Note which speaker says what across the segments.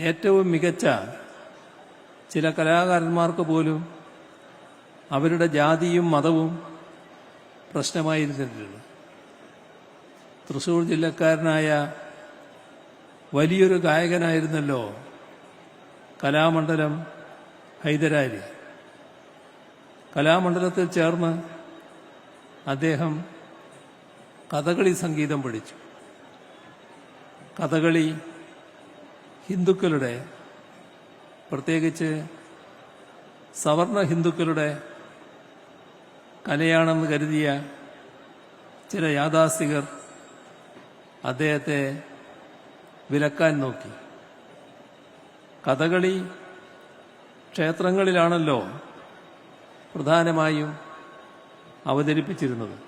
Speaker 1: ഏറ്റവും മികച്ച ചില കലാകാരന്മാർക്ക് പോലും അവരുടെ ജാതിയും മതവും പ്രശ്നമായിരുന്നിട്ടുണ്ട് തൃശൂർ ജില്ലക്കാരനായ വലിയൊരു ഗായകനായിരുന്നല്ലോ കലാമണ്ഡലം ഹൈദരാലി. കലാമണ്ഡലത്തിൽ ചേർന്ന് അദ്ദേഹം കഥകളി സംഗീതം പഠിച്ചു. കഥകളി ഹിന്ദുക്കളുടെ പ്രത്യേകിച്ച് സവർണ ഹിന്ദുക്കളുടെ കലയാണെന്ന് കരുതിയ ചില യാഥാസ്ഥികർ അദ്ദേഹത്തെ വിലക്കാൻ നോക്കി. കഥകളി ക്ഷേത്രങ്ങളിലാണല്ലോ പ്രധാനമായും അവതരിപ്പിച്ചിരുന്നത്.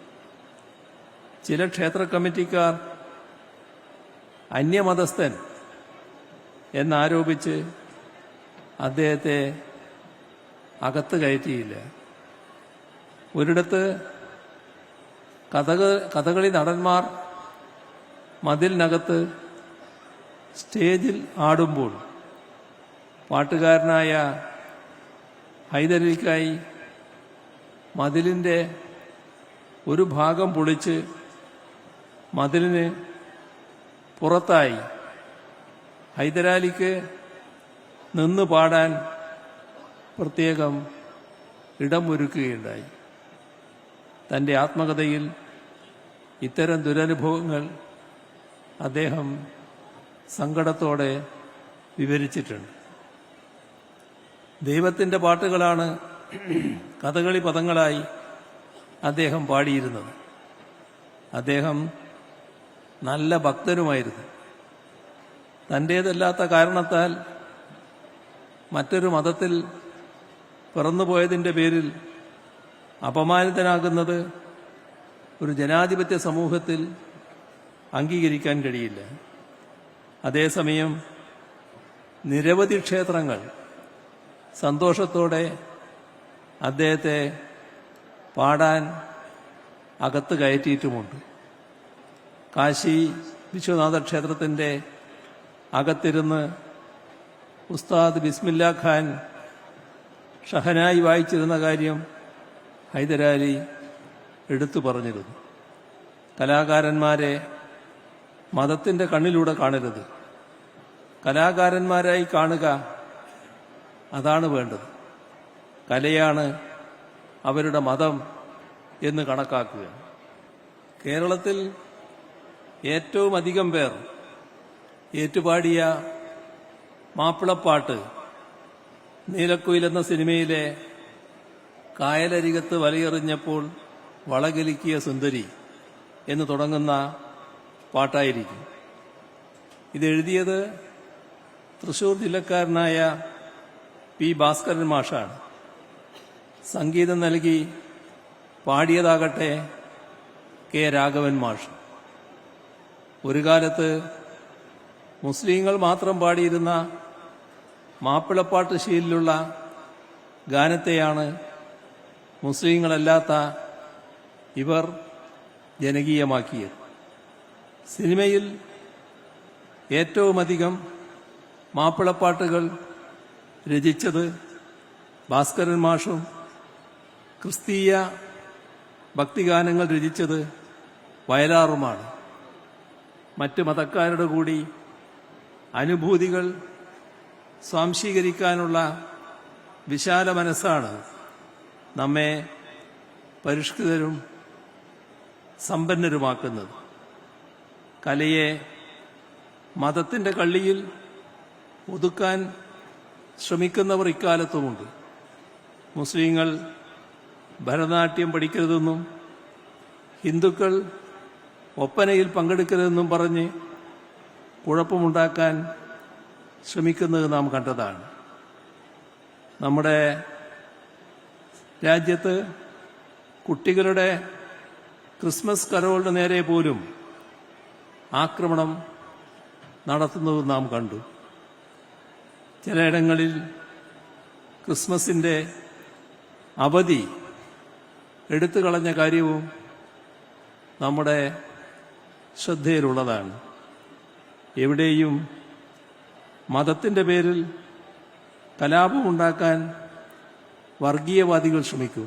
Speaker 1: ചില ക്ഷേത്ര കമ്മിറ്റിക്കാർ അന്യമതസ്ഥൻ എന്നാരോപിച്ച് അദ്ദേഹത്തെ അകത്ത് കയറ്റിയില്ല. ഒരിടത്ത് കഥക കഥകളി നടന്മാർ മതിലിനകത്ത് സ്റ്റേജിൽ ആടുമ്പോൾ പാട്ടുകാരനായ ഹൈദരലിക്കായി മതിലിന്റെ ഒരു ഭാഗം പൊളിച്ച് മതിലിന് പുറത്തായി ഹൈദരാലിക്ക് നിന്ന് പാടാൻ പ്രത്യേകം ഇടമൊരുക്കുകയുണ്ടായി. തന്റെ ആത്മകഥയിൽ ഇത്തരം ദുരനുഭവങ്ങൾ അദ്ദേഹം സങ്കടത്തോടെ വിവരിച്ചിട്ടുണ്ട്. ദൈവത്തിന്റെ പാട്ടുകളാണ് കഥകളി പദങ്ങളായി അദ്ദേഹം പാടിയിരുന്നത്. അദ്ദേഹം നല്ല ഭക്തനുമായിരുന്നു. തന്റേതല്ലാത്ത കാരണത്താൽ മറ്റൊരു മതത്തിൽ പിറന്നുപോയതിന്റെ പേരിൽ അപമാനിതനാകുന്നത് ഒരു ജനാധിപത്യ സമൂഹത്തിൽ അംഗീകരിക്കാൻ കഴിയില്ല. അതേസമയം നിരവധി ക്ഷേത്രങ്ങൾ സന്തോഷത്തോടെ അദ്ദേഹത്തെ പാടാൻ അകത്ത് കയറ്റിയിട്ടുമുണ്ട്. കാശി വിശ്വനാഥ ക്ഷേത്രത്തിന്റെ അകത്തിരുന്ന് ഉസ്താദ് ബിസ്മില്ല ഖാൻ ഷഹനായി വായിച്ചിരുന്ന കാര്യം ഹൈദരാലി എടുത്തു പറഞ്ഞിരുന്നു. കലാകാരന്മാരെ മതത്തിന്റെ കണ്ണിലൂടെ കാണരുത്. കലാകാരന്മാരായി കാണുക അതാണ് വേണ്ടത്. കലയാണ് അവരുടെ മതം എന്ന് കണക്കാക്കുക. കേരളത്തിൽ ഏറ്റവും അധികം പേർ ഏറ്റുപാടിയ മാപ്പിളപ്പാട്ട് നീലക്കുയിൽ എന്ന സിനിമയിലെ കായലരികത്ത് വലയെറിഞ്ഞപ്പോൾ വളകലിക്കിയ സുന്ദരി എന്ന് തുടങ്ങുന്ന പാട്ടായിരിക്കും. ഇതെഴുതിയത് തൃശൂർ ജില്ലക്കാരനായ പി ഭാസ്കരൻ മാഷാണ്. സംഗീതം നൽകി പാടിയതാകട്ടെ കെ രാഘവൻ മാഷ്. ഒരു കാലത്ത് മുസ്ലിങ്ങൾ മാത്രം പാടിയിരുന്ന മാപ്പിളപ്പാട്ട് ശീലിലുള്ള ഗാനത്തെയാണ് മുസ്ലിങ്ങളല്ലാത്ത ഇവർ ജനകീയമാക്കിയത്. സിനിമയിൽ ഏറ്റവുമധികം മാപ്പിളപ്പാട്ടുകൾ രചിച്ചത് ഭാസ്കരൻ മാഷും ക്രിസ്തീയ ഭക്തിഗാനങ്ങൾ രചിച്ചത് വയലാറുമാണ്. മറ്റ് മതക്കാരുടെ കൂടി അനുഭൂതികൾ സ്വാംശീകരിക്കാനുള്ള വിശാല മനസ്സാണ് നമ്മെ പരിഷ്കൃതരും സമ്പന്നരുമാക്കുന്നത്. കലയെ മതത്തിന്റെ കള്ളിയിൽ ഒതുക്കാൻ ശ്രമിക്കുന്നവർ ഇക്കാലത്തുമുണ്ട്. മുസ്ലിങ്ങൾ ഭരതനാട്യം പഠിക്കരുതെന്നും ഹിന്ദുക്കൾ ഒപ്പനയിൽ പങ്കെടുക്കരുതെന്നും പറഞ്ഞ് കുഴപ്പമുണ്ടാക്കാൻ ശ്രമിക്കുന്നത് നാം കണ്ടതാണ്. നമ്മുടെ രാജ്യത്ത് കുട്ടികളുടെ ക്രിസ്മസ് കരോളിന് നേരെ പോലും ആക്രമണം നടത്തുന്നത് നാം കണ്ടു. ചിലയിടങ്ങളിൽ ക്രിസ്മസിന്റെ അവധി എടുത്തു കളഞ്ഞ കാര്യവും നമ്മുടെ ശ്രദ്ധയിലുള്ളതാണ്. എവിടെയും മതത്തിന്റെ പേരിൽ കലാപമുണ്ടാക്കാൻ വർഗീയവാദികൾ ശ്രമിക്കൂ.